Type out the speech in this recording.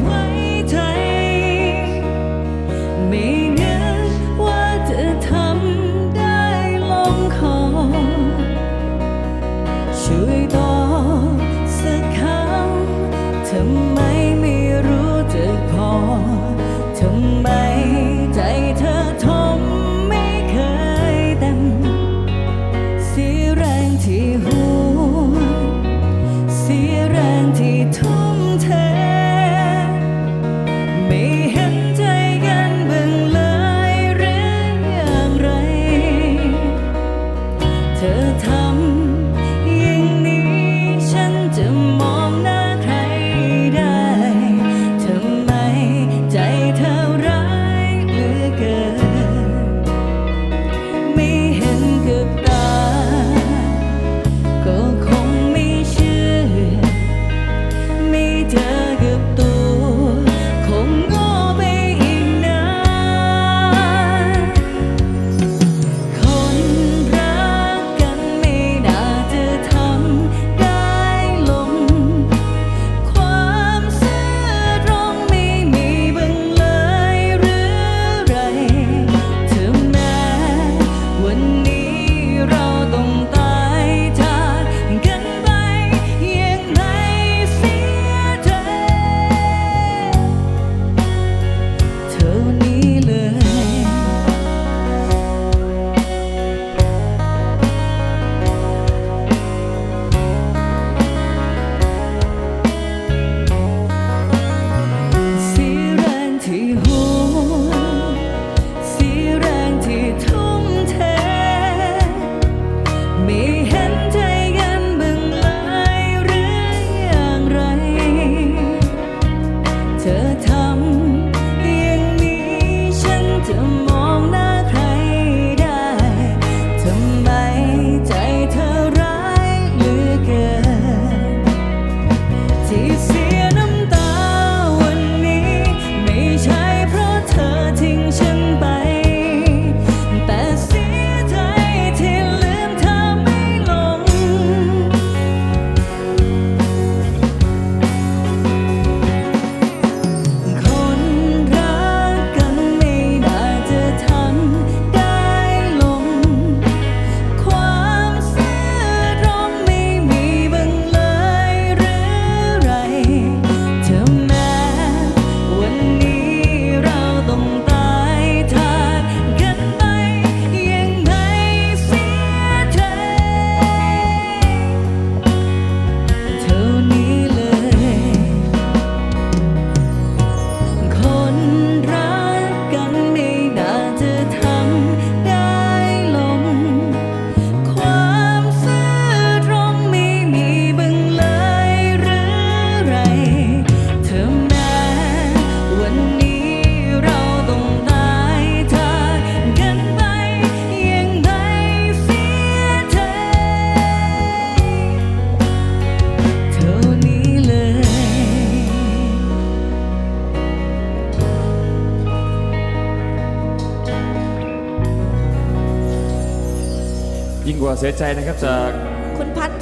ไว้ใจ ไม่นึกว่าจะทำได้ลงคอ ช่วยต่อสักคำทำไมไม่รู้จะพอ ทำไมใจเธอทมไม่เคยเต็มเสียแรงที่หัวเสียแรงที่ทุ่ม ยิ่งกว่าเสียใจนะครับจากคุณพัช